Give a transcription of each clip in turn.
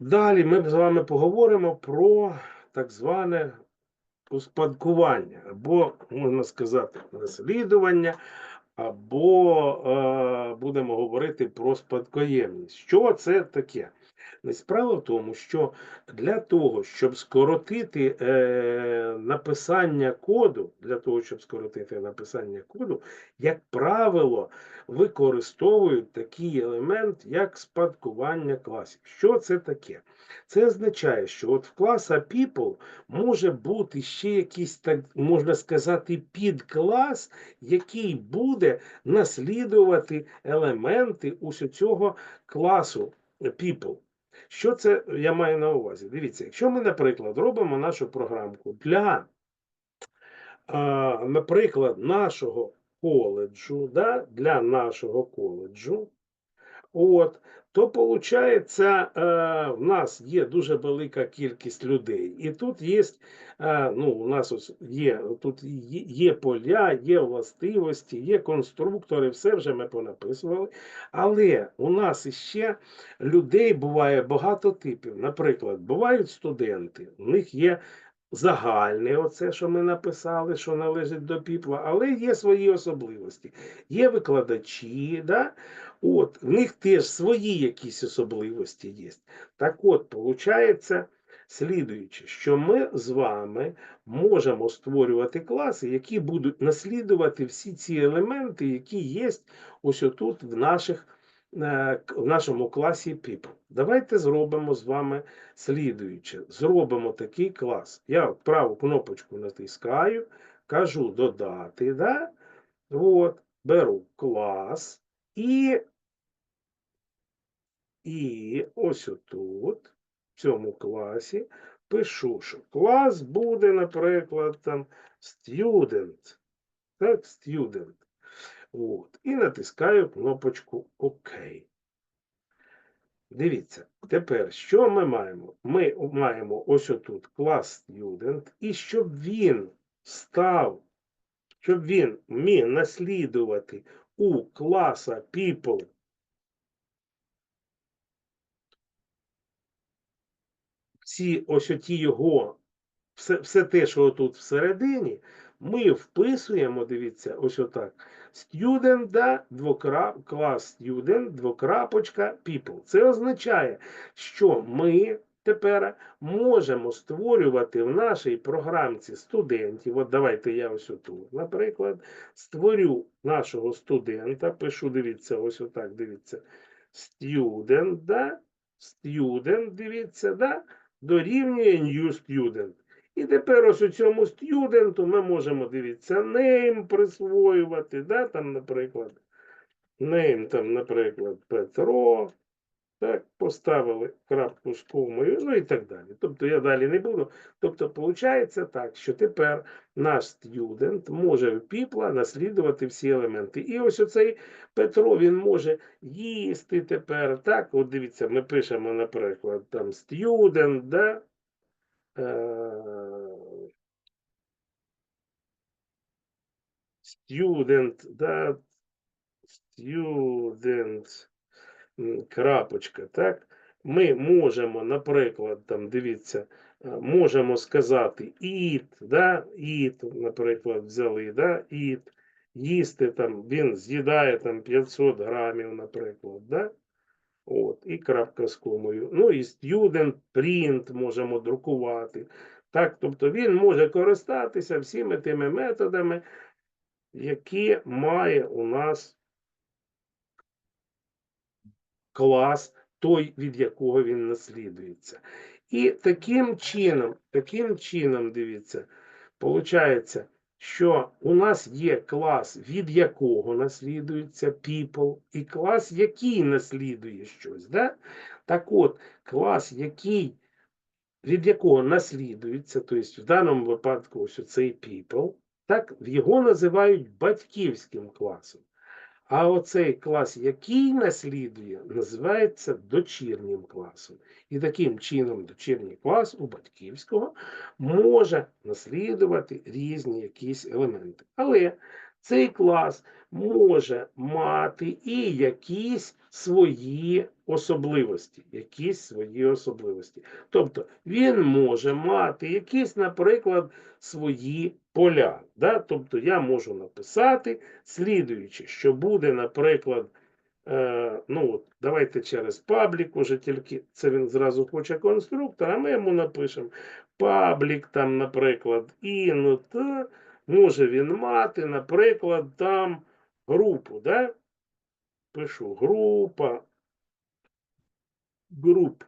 Далі ми з вами поговоримо про так зване успадкування, або, можна сказати, наслідування, або е, будемо говорити про спадкоємність. Що це таке? Справа в тому, що для того, щоб скоротити е, написання коду, для того, щоб скоротити написання коду, як правило, використовують такий елемент, як спадкування класів. Що це таке? Це означає, що от в класа people може бути ще якийсь, так можна сказати, підклас, який буде наслідувати елементи ус цього класу people. Що це я маю на увазі? Дивіться, якщо ми, наприклад, робимо нашу програмку для, наприклад, нашого коледжу, да, для нашого коледжу, от, то виходить, е, в нас є дуже велика кількість людей. І тут є, е, ну, у нас ось є, тут є поля, є властивості, є конструктори, все вже ми понаписували. Але у нас іще людей буває багато типів. Наприклад, бувають студенти, у них є загальне, оце, що ми написали, що належить до піпла, але є свої особливості. Є викладачі, да? от, в них теж свої якісь особливості є. Так от, виходить, слідуючи, що ми з вами можемо створювати класи, які будуть наслідувати всі ці елементи, які є ось отут в наших в нашому класі People. Давайте зробимо з вами слідуюче. Зробимо такий клас. Я праву кнопочку натискаю, кажу додати, да? От, беру клас і, і ось отут, в цьому класі, пишу, що клас буде, наприклад, там student. Так, student. От. І натискаю кнопочку ОК. Дивіться, тепер що ми маємо? Ми маємо ось отут клас student, і щоб він став, щоб він міг наслідувати у класа people всі ось оті його, все, все те, що тут всередині, ми вписуємо, дивіться, ось отак. Student, да, двокрап, клас student, двокрапочка, people. Це означає, що ми тепер можемо створювати в нашій програмці студентів. От давайте я ось отут, наприклад, створю нашого студента, пишу, дивіться, ось отак, дивіться. Student, да, student, дивіться, да, дорівнює new student. І тепер ось у цьому студенту ми можемо, дивіться, name присвоювати, да, там, наприклад, name, там, наприклад, Петро, так, поставили крапку з комою, ну і так далі. Тобто я далі не буду. Тобто, виходить так, що тепер наш студент може в піпла наслідувати всі елементи. І ось оцей Петро, він може їсти тепер. Так, от дивіться, ми пишемо, наприклад, там student, да? Е, Student, да, student, крапочка, так? Ми можемо, наприклад, там, дивіться, е, можемо сказати eat, да, eat, наприклад, взяли, да, eat, їсти там, він з'їдає там 500 грамів, наприклад, да? От, і крапка з комою. Ну і student print можемо друкувати. Так, тобто він може користатися всіми тими методами, які має у нас клас, той, від якого він наслідується. І таким чином, таким чином, дивіться, виходить, що у нас є клас, від якого наслідується people, і клас, який наслідує щось. Да? Так от, клас, який, від якого наслідується, тобто в даному випадку ось цей people, так, його називають батьківським класом. А оцей клас, який наслідує, називається дочірнім класом. І таким чином дочірній клас у батьківського може наслідувати різні якісь елементи. Але цей клас може мати і якісь свої особливості. Якісь свої особливості. Тобто він може мати якісь, наприклад, свої поля. Да? Тобто я можу написати, слідуючи, що буде, наприклад, е, ну от, давайте через паблік, уже тільки це він зразу хоче конструктор, а ми йому напишемо паблік, там, наприклад, інут, може він мати, наприклад, там групу, да? Пишу група, груп.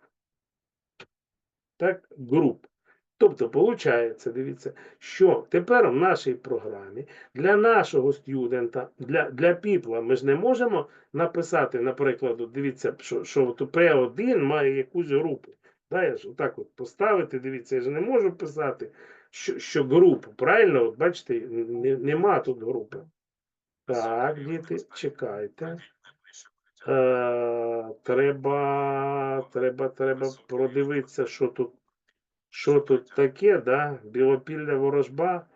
Так, груп. Тобто, виходить, дивіться, що тепер в нашій програмі для нашого студента, для для піпла, ми ж не можемо написати, наприклад, дивіться, що що от P1 має якусь групу. Да, отак от поставити, дивіться, я ж не можу писати, що що групу. Правильно, от бачите, не, нема тут групи. Так, діти, чекайте. Е, треба, треба, треба продивитися, що тут, що тут таке, да? Білопілля ворожба.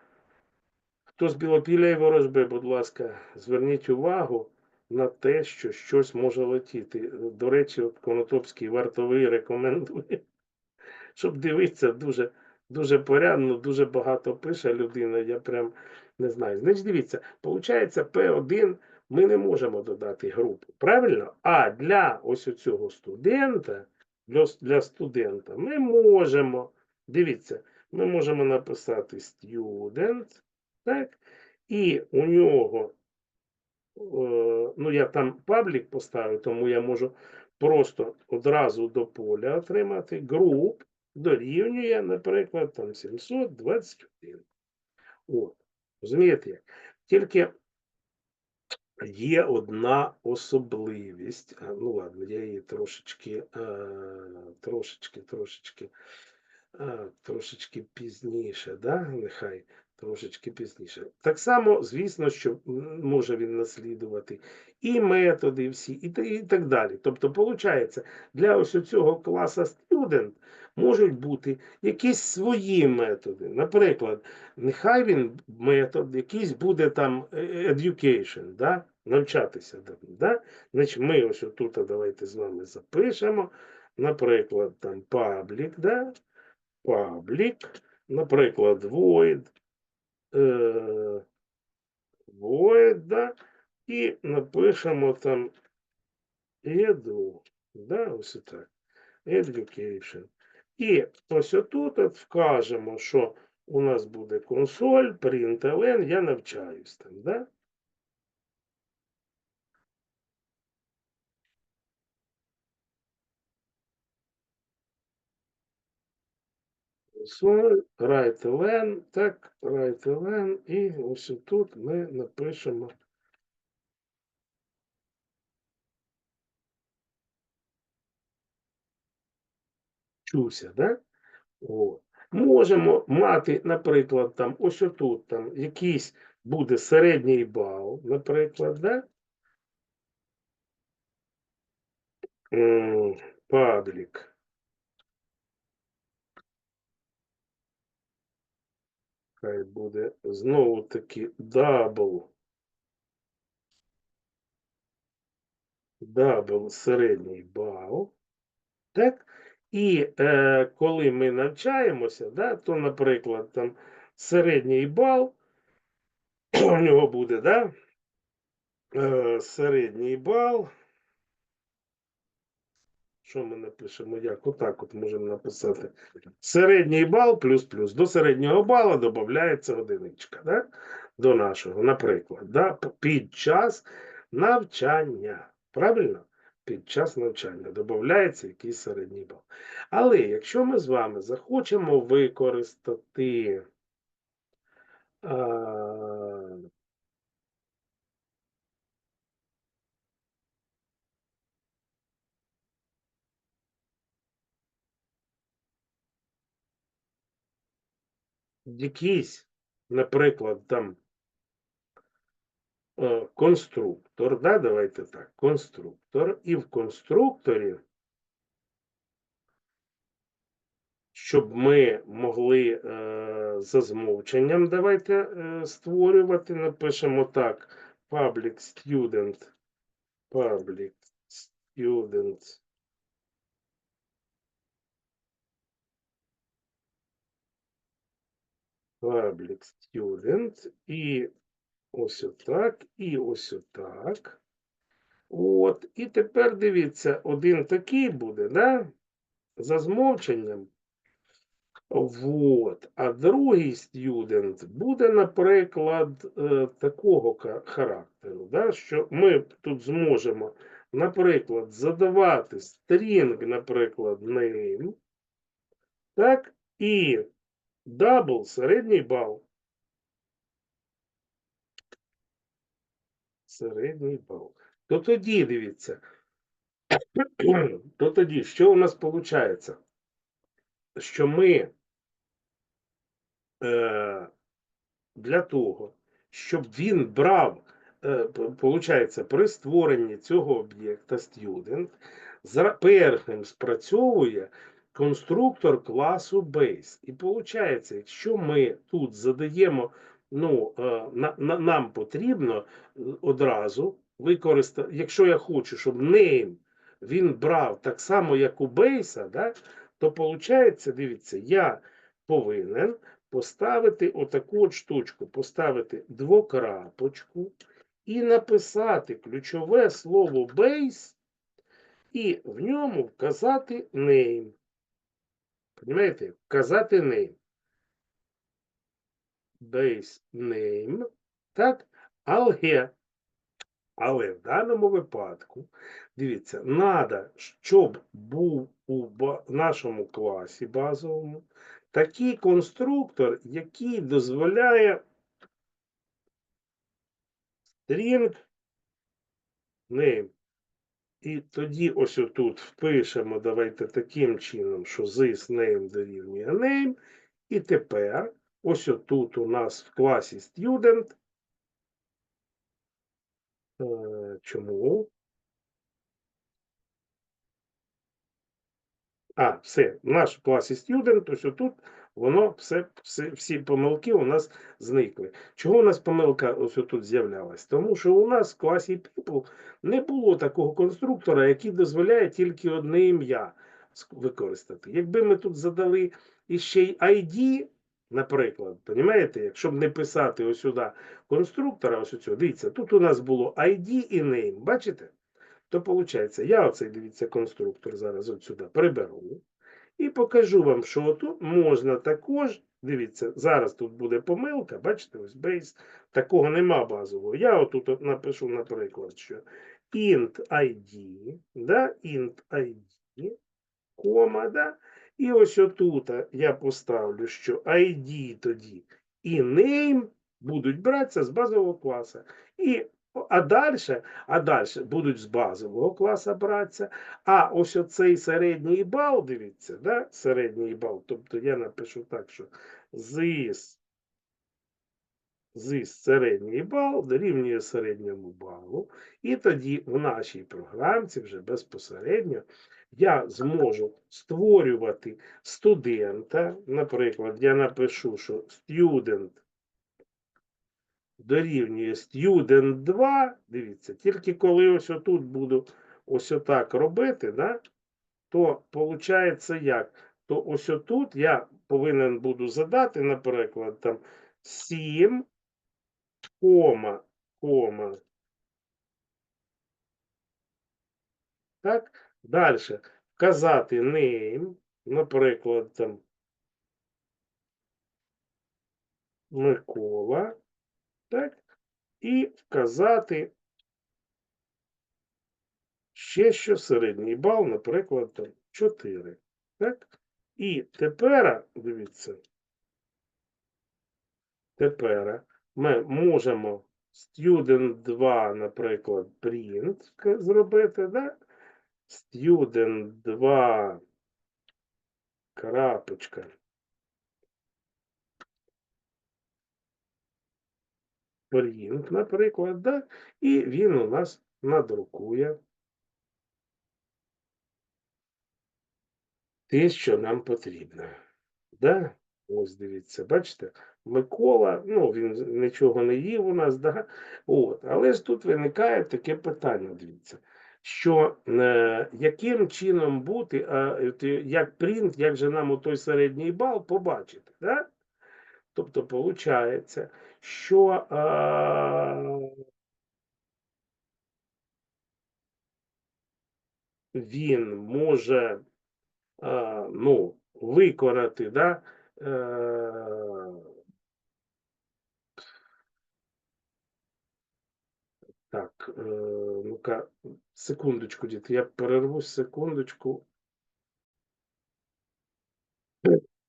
Хто з білопілля і ворожби, будь ласка, зверніть увагу на те, що щось може летіти. До речі, от Конотопський вартовий рекомендує, щоб дивитися дуже, дуже порядно, дуже багато пише людина. Я прям не знаю. Значить, дивіться, виходить, P1 ми не можемо додати групу. Правильно? А для ось цього студента, для, для студента, ми можемо, дивіться, ми можемо написати student, так, і у нього, ну я там паблік поставив, тому я можу просто одразу до поля отримати груп дорівнює, наприклад, там 721. От, розумієте як? Тільки Є одна особливість. Ну ладно, я її трошечки, е, трошечки, трошечки, е, трошечки пізніше, да? нехай трошечки пізніше. Так само, звісно, що може він наслідувати і методи всі, і, так далі. Тобто, виходить, для ось цього класу student можуть бути якісь свої методи. Наприклад, нехай він метод, якийсь буде там е, education, да? навчатися. Да? Значить, ми ось тут давайте з вами запишемо. Наприклад, там public, да? public, наприклад, void, е, void, да? і напишемо там edu, да? ось так, education. І ось отут от вкажемо, що у нас буде консоль, println, я навчаюсь там, да? Консоль, write-ln, так, write-ln, і ось тут ми напишемо чуся, да? О. Можемо мати, наприклад, там, ось отут там якийсь буде середній бал, наприклад, да? Паблік. Хай буде знову таки дабл. Дабл середній бал. Так? І е, коли ми навчаємося, да, то, наприклад, там середній бал, у нього буде, да, е, середній бал. Що ми напишемо? Як? Отак от можемо написати. Середній бал плюс-плюс. До середнього бала додається одиничка, да? до нашого, наприклад, да? під час навчання. Правильно? Під час навчання додається якийсь середній бал. Але якщо ми з вами захочемо використати якийсь, наприклад, там е, конструктор, да, давайте так, конструктор, і в конструкторі щоб ми могли е, за змовченням давайте е, створювати. Напишемо так: public student, public student. Public student і ось отак, і ось отак. От, і тепер дивіться, один такий буде, да? За змовченням. Вот. А другий студент буде, наприклад, е, такого характеру, да? що ми тут зможемо, наприклад, задавати стрінг, наприклад, name, так, і double середній бал. Середній бал. То тоді дивіться, то тоді, що у нас виходить? Що ми е, для того, щоб він брав, е, при створенні цього об'єкта зра- першим спрацьовує конструктор класу base. І виходить, якщо ми тут задаємо, ну, е, на, на, нам потрібно е, одразу використати, якщо я хочу, щоб name він брав так само, як у бейса, да, то виходить, дивіться, я повинен поставити отаку от штучку, поставити двокрапочку і написати ключове слово base і в ньому вказати name. Понимаєте? Вказати name. Base name. Так? Але, але в даному випадку, дивіться, треба, щоб був у нашому класі базовому такий конструктор, який дозволяє string name. І тоді ось отут впишемо, давайте таким чином, що this name дорівнює name. І тепер ось отут у нас в класі student. Е, Чому? А, все, наш класі student, ось отут воно все, все, всі помилки у нас зникли. Чого у нас помилка ось тут з'являлась? Тому що у нас в класі people не було такого конструктора, який дозволяє тільки одне ім'я використати. Якби ми тут задали іще й ID, наприклад, понімаєте, якщо б не писати ось сюди конструктора, ось цього, дивіться, тут у нас було ID і name, бачите? То виходить, я оцей, дивіться, конструктор зараз от сюди приберу. І покажу вам, що тут можна також, дивіться, зараз тут буде помилка, бачите, ось бейс, такого нема базового. Я отут напишу, наприклад, що int ID, да, int ID, кома, да, і ось отут я поставлю, що ID тоді і name будуть братися з базового класу. І, а далі, а далі будуть з базового класу братися, а ось оцей середній бал, дивіться, да? середній бал. Тобто я напишу так, що this, this середній бал дорівнює середньому балу. І тоді в нашій програмці вже безпосередньо я зможу створювати студента. Наприклад, я напишу, що student дорівнює student 2. Дивіться, тільки коли ось отут буду ось отак робити, да, то виходить як? То ось отут я повинен буду задати, наприклад, там 7, кома, кома. Так, далі вказати name, наприклад, там Микола, так, і вказати ще що середній бал, наприклад, там 4. Так? І тепер, дивіться, тепер ми можемо student 2, наприклад, print зробити, да? student 2, крапочка, print, наприклад, да? і він у нас надрукує те, що нам потрібно. Да? Ось дивіться, бачите, Микола, ну він нічого не їв у нас, да? От. але ж тут виникає таке питання, дивіться, що е, яким чином бути, а, як принт, як же нам той середній бал побачити. Да? Тобто, виходить, що а, він може а, ну, виконати, да, е, так, е, ну-ка, секундочку, діти, я перервусь секундочку.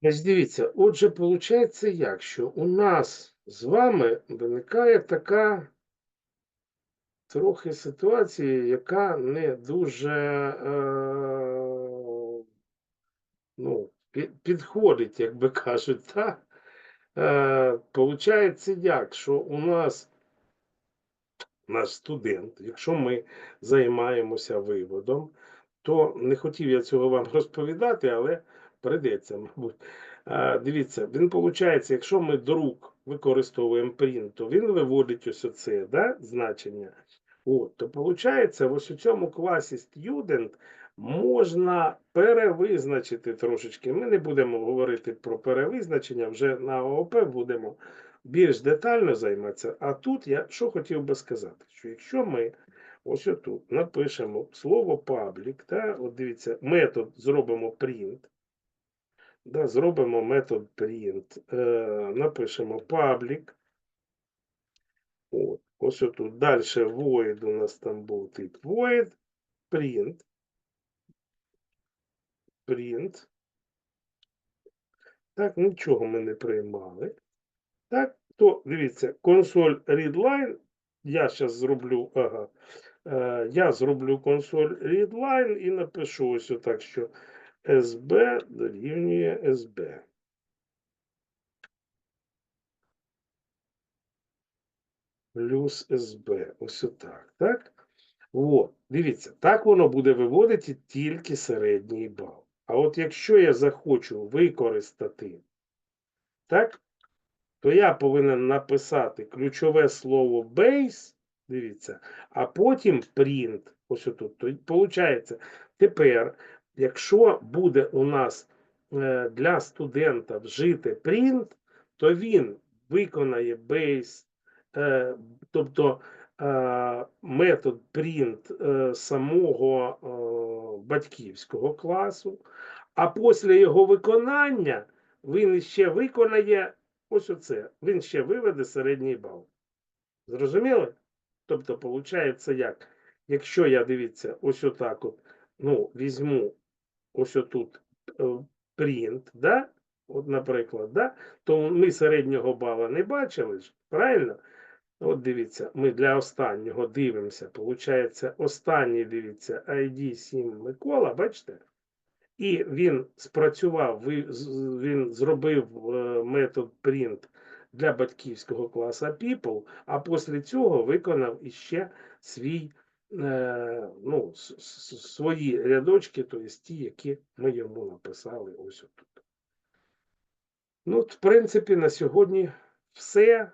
Дивіться, отже, виходить як, що у нас з вами виникає така трохи ситуація, яка не дуже е, ну, підходить, як би кажуть, так? Е, Получається як, що у нас наш студент, якщо ми займаємося виводом, то не хотів я цього вам розповідати, але прийдеться, мабуть. А, Дивіться, він виходить, якщо ми друк використовуємо print, то він виводить ось оце да, значення. От, то виходить, ось у цьому класі student можна перевизначити трошечки. Ми не будемо говорити про перевизначення, вже на ООП будемо більш детально займатися. А тут я що хотів би сказати, що якщо ми ось отут напишемо слово public, та, от дивіться, метод зробимо print, да, зробимо метод print, е, напишемо public, от, ось отут, далі void у нас там був тип void, print, print, так, нічого ми не приймали. Так, то дивіться, консоль readline. Я зараз зроблю, ага, е, я зроблю консоль readline і напишу ось отак, що SB дорівнює SB. Плюс SB. Ось отак, так? От, дивіться, так воно буде виводити тільки середній бал. А от якщо я захочу використати, так, то я повинен написати ключове слово base, дивіться, а потім print. Ось отут. Виходить, тепер, якщо буде у нас е, для студента вжити print, то він виконає е, тобто е, метод print е, самого батьківського класу, а після його виконання він ще виконає ось оце. Він ще виведе середній бал. Зрозуміли? Тобто, виходить як? Якщо я дивіться, ось отак от, ну, візьму ось отут е, print, да? От, наприклад, да? то ми середнього бала не бачили правильно? От дивіться, ми для останнього дивимося. Получається, останній дивіться, ID 7 Микола, бачите? І він спрацював, він зробив е, метод print для батьківського класу people, а після цього виконав іще свій, ну, с- с- свої рядочки, тобто ті, які ми йому написали ось отут. Ну, в принципі, на сьогодні все.